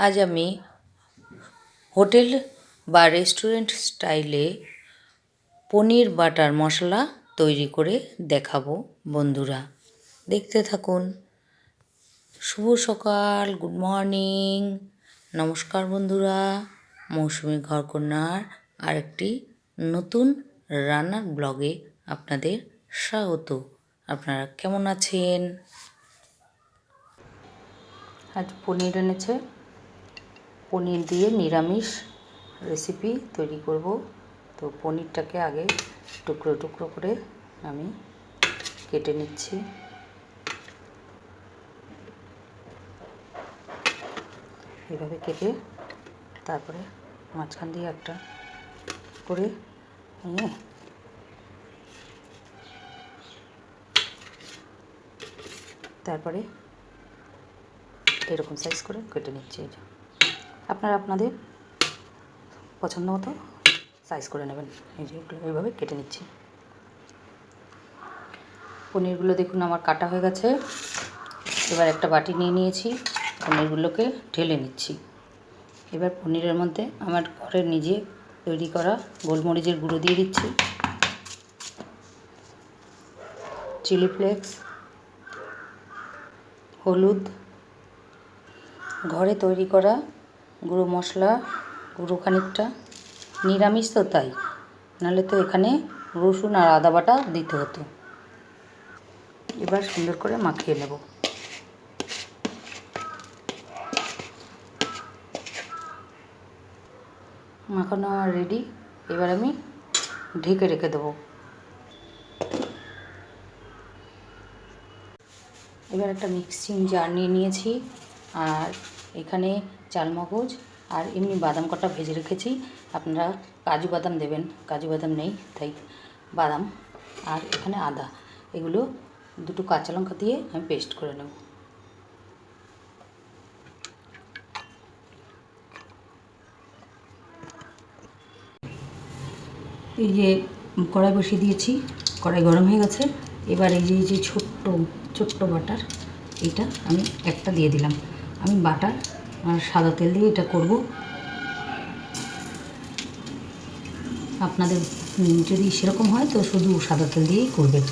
আজ আমি হোটেল বা রেস্টুরেন্ট স্টাইলে পনির বাটার মশলা তৈরি করে দেখাবো বন্ধুরা। দেখতে থাকুন। শুভ সকাল, গুড মর্নিং। নমস্কার বন্ধুরা। মৌসুমি ঘরকন্যার আরেকটি নতুন রান্নার ব্লগে আপনাদের স্বাগত। আপনারা কেমন আছেন? আজ পনির এনেছে। পনির দিয়ে নিরামিষ রেসিপি তৈরি করব। তো পনিরটাকে আগে টুকরো টুকরো করে আমি কেটে নিচ্ছি। এভাবে কেটে তারপরে মাঝখান দিয়ে একটা করে নিয়ে তারপরে এরকম সাইজ করে কেটে নিচ্ছি যে। আপনারা আপনাদের পছন্দ মতো সাইজ করে নেবেন। এই যে এইভাবে কেটে নিচ্ছি। পনিরগুলো দেখুন আমার কাটা হয়ে গেছে। এবার একটা বাটি নিয়ে নিয়েছি। পনিরগুলোকে ঢেলে নিচ্ছি। এবার পনিরের মধ্যে আমার ঘরে নিজে তৈরি করা গোলমরিচের গুঁড়ো দিয়ে দিচ্ছি। চিলি ফ্লেক্স, হলুদ, ঘরে তৈরি করা গুঁড়ো মশলা, গুঁড়ো খানিকটা, নিরামিষ তো তাই। নাহলে তো এখানে রসুন আর আদা বাটা দিতে হতো। এবার সুন্দর করে মাখিয়ে নেব। মাখানো রেডি এবার আমি ঢেকে রেখে দেবো। এবার একটা মিক্সিং জার নিয়ে নিয়েছি, আর এখানে চালমগজ আর এমনি বাদাম কটা ভেজে রেখেছি। আপনারা কাজু বাদাম দেবেন, কাজু বাদাম নেই, তাই বাদাম আর এখানে আদা। এগুলো দুটো কাঁচা লঙ্কা দিয়ে আমি পেস্ট করে নেব। এই যে কড়াই বসিয়ে দিয়েছি, কড়াই গরম হয়ে গেছে। এবার এই যে এই যে ছোট্ট ছোট্ট বাটার এটা আমি একটা দিয়ে দিলাম। আমি বাটার আর সাদা তেল দিয়ে এটা করব। আপনাদের যদি সেরকম হয় তো শুধু সাদা তেল দিয়েই করবেন।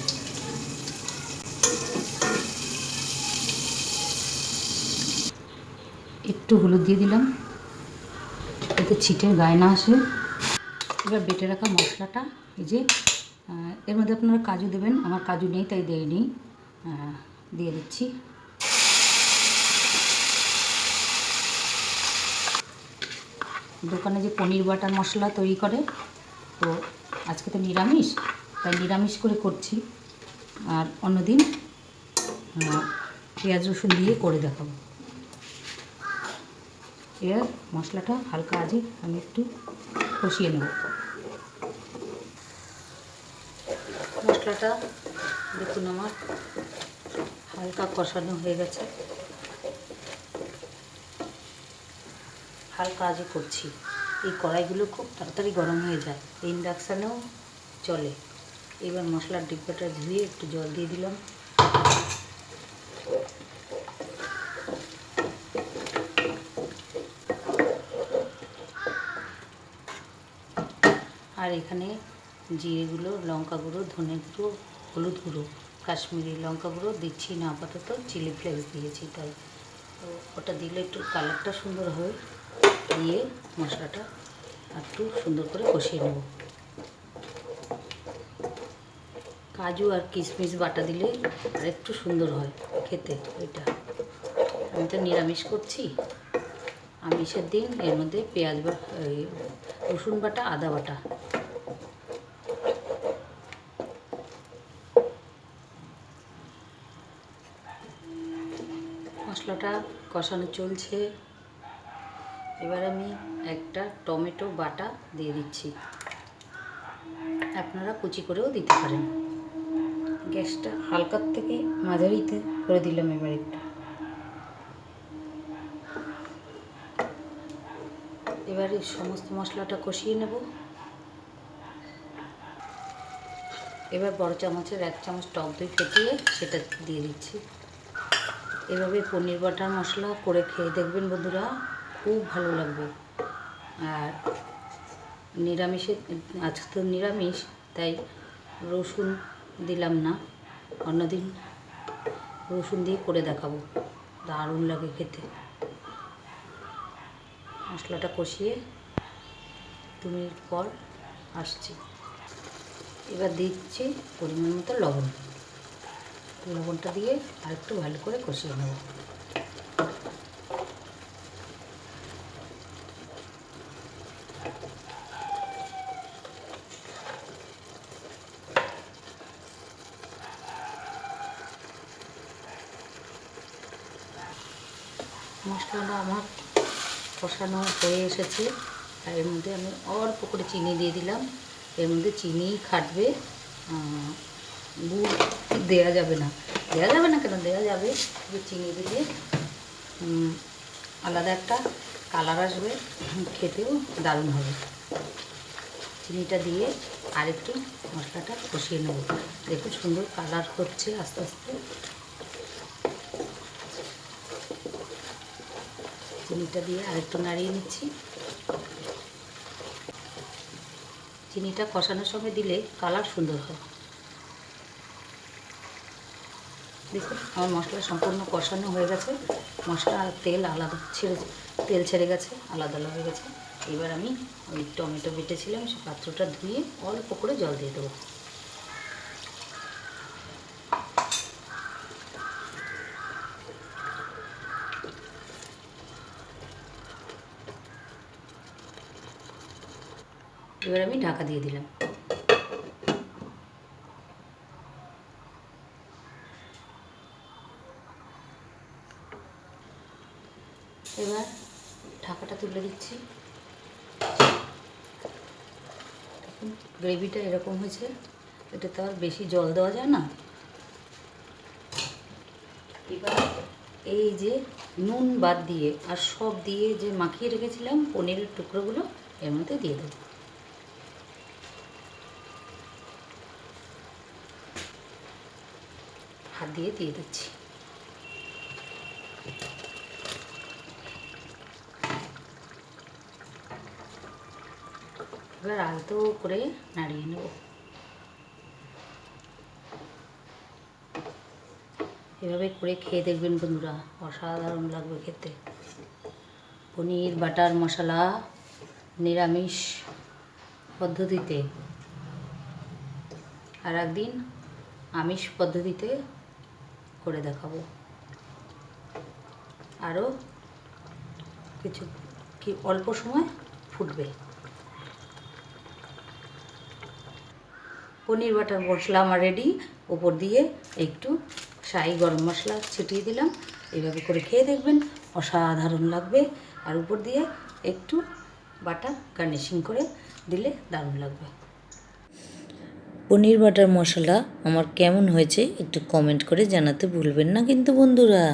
একটু হলুদ দিয়ে দিলাম। এতে ছিটের গায়ে না আসে। এবার বেটে রাখা মশলাটা, এই যে এর মধ্যে আপনারা কাজু দেবেন। আমার কাজু নেই, তাই দেয়নি। দিয়ে দিচ্ছি। দোকানে যে পনির বাটার মশলা তৈরি করে, তো আজকে তো নিরামিষ, তাই নিরামিষ করে করছি। আর অন্যদিন পেঁয়াজ রসুন দিয়ে করে দেখাবো। এবার মশলাটা হালকা আজে আমি একটু কষিয়ে নেব। মশলাটা দেখুন আমার হালকা কষানো হয়ে গেছে। হালকা আজে করছি। এই কড়াইগুলো খুব তাড়াতাড়ি গরম হয়ে যায়। ইন্ডাকশানেও চলে। এবার মশলার ডিব্বাটা ধুয়ে একটু জল দিয়ে দিলাম। আর এখানে জিরেগুলো লঙ্কা গুঁড়ো ধনে গুঁড়ো হলুদ গুঁড়ো, কাশ্মীরি লঙ্কা গুঁড়ো দিচ্ছি না, আপাতত চিলি ফ্লেক্স দিয়েছি তাই। ওটা দিলে একটু কালারটা সুন্দর হবে। দিয়ে মশলাটা একটু সুন্দর করে কষিয়ে নেব। কাজু আর কিশমিশ বাটা দিলে আর একটু সুন্দর হয় খেতে এটা। আমি তো নিরামিষ করছি। আমিষের দিন এর মধ্যে পেঁয়াজ রসুন বাটা, আদা বাটা। মশলাটা কষানো চলছে। এবার আমি একটা টমেটো বাটা দিয়ে দিচ্ছি। আপনারা কুচি করেও দিতে পারেন। গ্যাসটা হালকার থেকে মাঝারিতে করে দিলাম এবার একটা। এবারে সমস্ত মশলাটা কষিয়ে নেব। এবার বড় চামচের এক চামচ টক দই ফেটিয়ে সেটা দিয়ে দিচ্ছি। এভাবে পনির বাটার মশলা করে খেয়ে দেখবেন বন্ধুরা। খুব ভালো লাগবে। আর নিরামিষে, আজকে তো নিরামিষ, তাই রসুন দিলাম না। অন্যদিন রসুন দিয়ে করে দেখাবো। দারুণ লাগে খেতে। মশলাটা কষিয়ে দু মিনিট পর আসছি। এবার দিচ্ছি পরিমাণ মতো লবণ। লবণটা দিয়ে আরেকটু ভালো করে কষিয়ে নেব। মশলাটা আমার কষানো হয়ে এসেছে। আর এর মধ্যে আমি অল্প করে চিনি দিয়ে দিলাম। এর মধ্যে চিনি, খাটবে গুড় দেওয়া যাবে না। দেওয়া যাবে না কেন? দেওয়া যাবে। কিন্তু চিনি দিলে আলাদা একটা কালার আসবে। খেতেও দারুণ হবে। চিনিটা দিয়ে আরেকটু মশলাটা কষিয়ে নেব। দেখুন সুন্দর কালার হচ্ছে আস্তে আস্তে। চিনিটা দিয়ে আরেকটু নাড়িয়ে নিচ্ছি। চিনিটা কষানোর সময় দিলে কালার সুন্দর হয়। দেখুন, আমার মশলা সম্পূর্ণ কষানো হয়ে গেছে। মশলা আর তেল আলাদা ছেড়ে তেল ছেড়ে গেছে, আলাদা আলাদা হয়ে গেছে। এবার আমি ওই টমেটো বেটেছিলাম, সে পাত্রটা ধুয়ে অল্প করে জল দিয়ে দেবো। এবার আমি ঢাকা দিয়ে দিলাম। এবার ঢাকাটা তুলে দিচ্ছি। গ্রেভিটা এরকম হয়েছে এটা তো আর বেশি জল দেওয়া যায় না। এবার এই যে নুন বাদ দিয়ে আর সব দিয়ে যে মাখিয়ে রেখেছিলাম, পনিরের টুকরোগুলো এর মধ্যে দিয়ে দেবো। হাত দিয়ে দিয়ে দিচ্ছি। এবার আলতো করে নাড়িয়ে নেব। এভাবে করে খেয়ে দেখবেন বন্ধুরা, অসাধারণ লাগবে খেতে। পনির, বাটার মশলা, নিরামিষ পদ্ধতিতে। আর একদিন আমিষ পদ্ধতিতে করে দেখাবো। আরও কিছু কি অল্প সময় ফুটবে। পনির বাটার মশলা আমার রেডি ওপর দিয়ে একটু শাহি গরম মশলা ছিটিয়ে দিলাম। এইভাবে করে খেয়ে দেখবেন অসাধারণ লাগবে। আর উপর দিয়ে একটু বাটার গার্নিশিং করে দিলে দারুণ লাগবে। পনির বাটার মশলা আমার কেমন হয়েছে একটু কমেন্ট করে জানাতে ভুলবেন না কিন্তু বন্ধুরা।